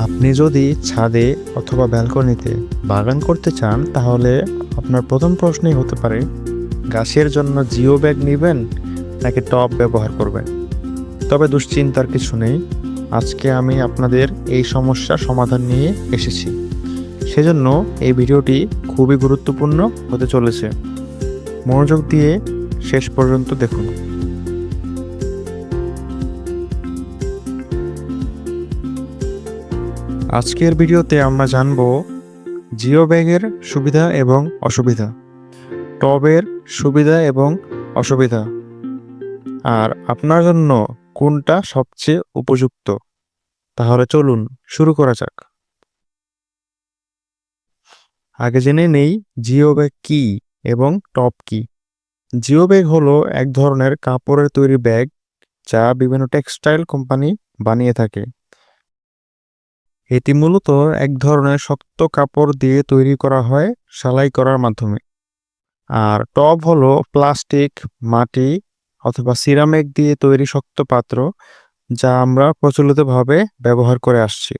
আপনি যদি ছাদে অথবা ব্যালকনিতে বাগান করতে চান, তাহলে আপনার প্রথম প্রশ্নই হতে পারে, গাছের জন্য জিও ব্যাগ নেবেন নাকি টব ব্যবহার করবেন? তবে দুশ্চিন্তার কিছু নেই। আজকে আমি আপনাদের এই সমস্যার সমাধান নিয়ে এসেছি। সেজন্য এই ভিডিওটি খুবই গুরুত্বপূর্ণ হতে চলেছে। মনোযোগ দিয়ে শেষ পর্যন্ত দেখুন। আজকের ভিডিওতে আমরা জানব জিও ব্যাগের সুবিধা এবং অসুবিধা, টবের সুবিধা এবং অসুবিধা, আর আপনার জন্য কোনটা সবচেয়ে উপযুক্ত। তাহলে চলুন শুরু করা যাক। আগে জেনে নেই জিও ব্যাগ কি এবং টপ কি। জিও ব্যাগ হলো এক ধরনের কাপড়ের তৈরি ব্যাগ যা বিভিন্ন টেক্সটাইল কোম্পানি বানিয়ে থাকে। এটি মূলত এক ধরনের শক্ত কাপড় দিয়ে তৈরি করা হয় সেলাই করার মাধ্যমে। আর টব হলো প্লাস্টিক, মাটি অথবা সিরামিক দিয়ে তৈরি শক্ত পাত্র যা আমরা প্রচলিতভাবে ব্যবহার করে আসছি।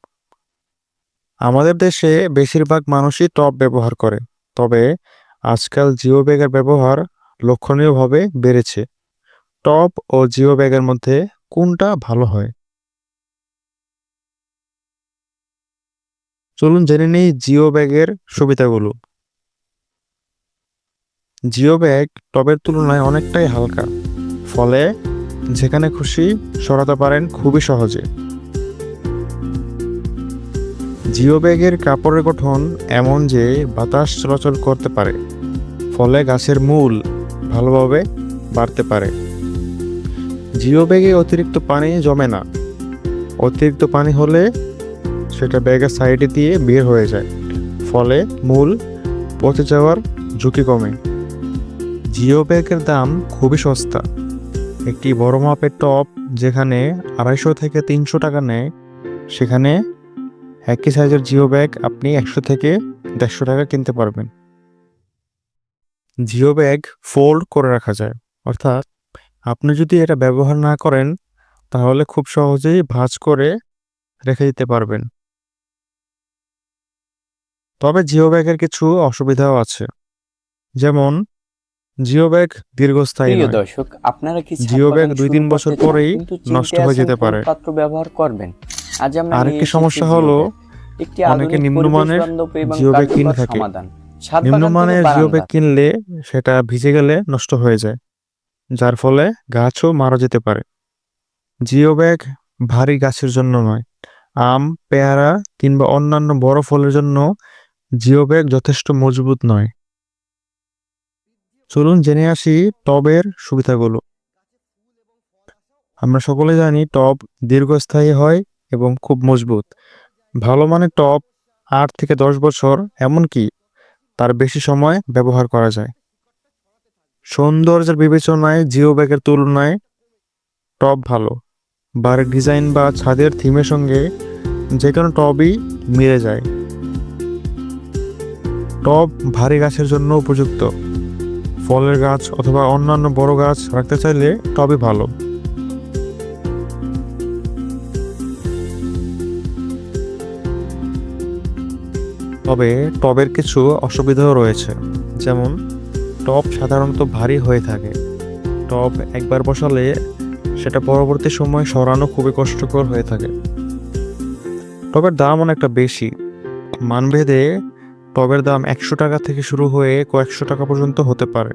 আমাদের দেশে বেশিরভাগ মানুষই টব ব্যবহার করে, তবে আজকাল জিও ব্যাগের ব্যবহার লক্ষণীয়ভাবে বেড়েছে। টব ও জিও ব্যাগের মধ্যে কোনটা ভালো হয়? চলুন জেনে নেই জিও ব্যাগের সুবিধাগুলো। জিও ব্যাগ টবের তুলনায় অনেকটাই হালকা, ফলে যেখানে খুশি সরাতে পারেন খুবই সহজে। জিও ব্যাগের কাপড়ের গঠন এমন যে বাতাস চলাচল করতে পারে, ফলে গাছের মূল ভালোভাবে বাড়তে পারে। জিও ব্যাগে অতিরিক্ত পানি জমে না। অতিরিক্ত পানি হলে সেটা ব্যাগের সাইডে দিয়ে বের হয়ে যায়। ফলে মূল পচে যাওয়ার ঝুঁকি কমে। জিও ব্যাগের দাম খুবই সস্তা। একটি বড় মাপের টপ যেখানে আড়াইশো থেকে তিনশো টাকা নেয়, সেখানে একই সাইজের জিও ব্যাগ আপনি একশো থেকে দেড়শো টাকা কিনতে পারবেন। জিও ব্যাগ ফোল্ড করে রাখা যায়। অর্থাৎ আপনি যদি এটা ব্যবহার না করেন, তাহলে খুব সহজেই ভাঁজ করে রেখে দিতে পারবেন। তবে জিও ব্যাগের কিছু অসুবিধাও আছে। যেমন জিও ব্যাগ দীর্ঘস্থায়ী নয়। দর্শক আপনারা কি জিও ব্যাগ দুই তিন বছর পরেই নষ্ট হয়ে যেতে পারে। পাত্র ব্যবহার করবেন। আজ আমরা আরেকটি সমস্যা হলো অনেকে নিম্নমানের জিও ব্যাগ কিনে থেকে। নিম্নমানের জিও ব্যাগ কিনলে সেটা ভিজে গেলে নষ্ট হয়ে যায় যার ফলে গাছও মারা যেতে পারে। জিও ব্যাগ ভারী গাছের জন্য নয় আম পেয়ারা কিংবা অন্যান্য বড় ফলের জন্য জিও ব্যাগ যথেষ্ট মজবুত নয়। চলুন জেনে আসি টবের সুবিধাগুলো। আমরা সকলে জানি টব দীর্ঘস্থায়ী হয় এবং খুব মজবুত। ভালো মানের টব আট থেকে দশ বছর, এমনকি তার বেশি সময় ব্যবহার করা যায়। সৌন্দর্যের বিবেচনায় জিও ব্যাগের তুলনায় টব ভালো। বাড়ির ডিজাইন বা ছাদের থিমের সঙ্গে যে কোনো টবই মিলে যায়। টব ভারী গাছের জন্য উপযুক্ত। ফলের গাছ অথবা অন্যান্য বড় গাছ রাখতে চাইলে টবই ভালো। তবে টবের কিছু অসুবিধাও রয়েছে। যেমন, টব সাধারণত ভারী হয়ে থাকে। টব একবার বসালে সেটা পরবর্তী সময় সরানো খুবই কষ্টকর হয়ে থাকে। টবের দাম অনেকটা বেশি। মানভেদে টবের দাম একশো টাকা থেকে শুরু হয়ে কয়েকশো টাকা পর্যন্ত হতে পারে।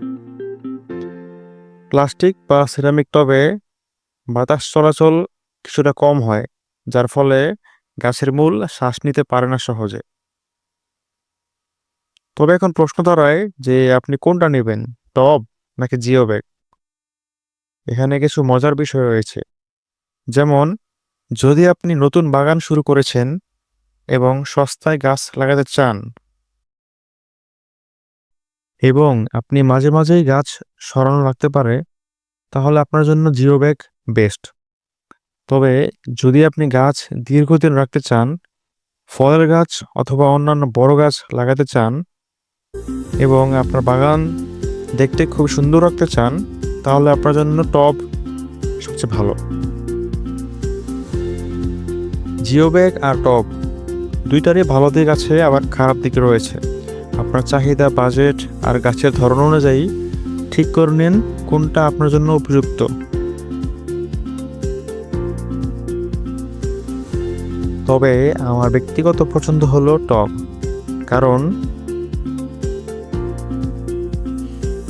প্লাস্টিক বা সিরামিক টবে বাতাস চলাচল কিছুটা কম হয়, যার ফলে গাছের মূল শ্বাস নিতে পারে না সহজে। তবে এখন প্রশ্ন দাঁড়ায় যে আপনি কোনটা নেবেন, টব নাকি জিও ব্যাগ? এখানে কিছু মজার বিষয় রয়েছে। যেমন, যদি আপনি নতুন বাগান শুরু করেছেন এবং সস্তায় গাছ লাগাতে চান এবং আপনি মাঝে মাঝেই গাছ সরানো রাখতে পারে, তাহলে আপনার জন্য জিও ব্যাগ বেস্ট। তবে যদি আপনি গাছ দীর্ঘদিন রাখতে চান, ফলের গাছ অথবা অন্যান্য বড় গাছ লাগাতে চান এবং আপনার বাগান দেখতে খুব সুন্দর রাখতে চান, তাহলে আপনার জন্য টব সবচেয়ে ভালো। জিও ব্যাগ আর টব দুইটারই ভালো দিক আছে, আবার খারাপ দিক রয়েছে। আপনার চাহিদা বাজেট আর গাছের ধরন অনুযায়ী ঠিক করে নিন কোনটা আপনার জন্য উপযুক্ত। তবে আমার ব্যক্তিগত পছন্দ হলো টব কারণ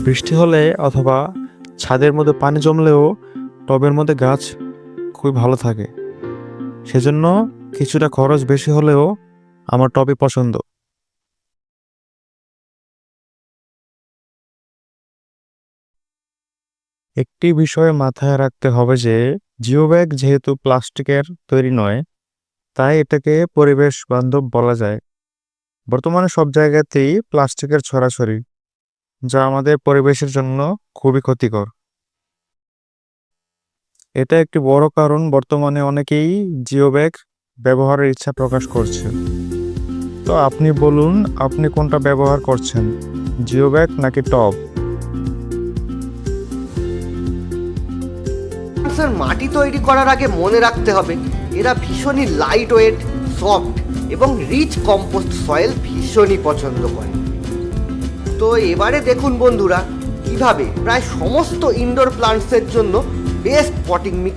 বৃষ্টি হলে অথবা ছাদের মধ্যে পানি জমলেও টবের মধ্যে গাছ খুবই ভালো থাকে। সেজন্য কিছুটা খরচ বেশি হলেও আমার টবে পছন্দ। একটি বিষয় মাথায় রাখতে হবে যে জিও ব্যাগ যেহেতু প্লাস্টিকের তৈরি নয়, তাই এটাকে পরিবেশ বান্ধব বলা যায়। বর্তমানে সব জায়গাতেই প্লাস্টিকের ছড়াছড়ি, যা আমাদের পরিবেশের জন্য খুবই ক্ষতিকর। এটা একটি বড় কারণ, বর্তমানে অনেকেই জিও ব্যাগ ব্যবহারের ইচ্ছা প্রকাশ করছে। তো আপনি বলুন, আপনি কোনটা ব্যবহার করছেন জিও ব্যাগ নাকি টব? স্যার মাটি তৈরি করার আগে মনে রাখতে হবে, এরা ভীষণই লাইট ওয়েট সফট এবং রিচ কম্পোস্ট সয়েল ভীষণই পছন্দ করে। তো এবারে দেখুন বন্ধুরা, কীভাবে প্রায় সমস্ত ইনডোর প্লান্টসের জন্য বেস্ট পটিং মিক্স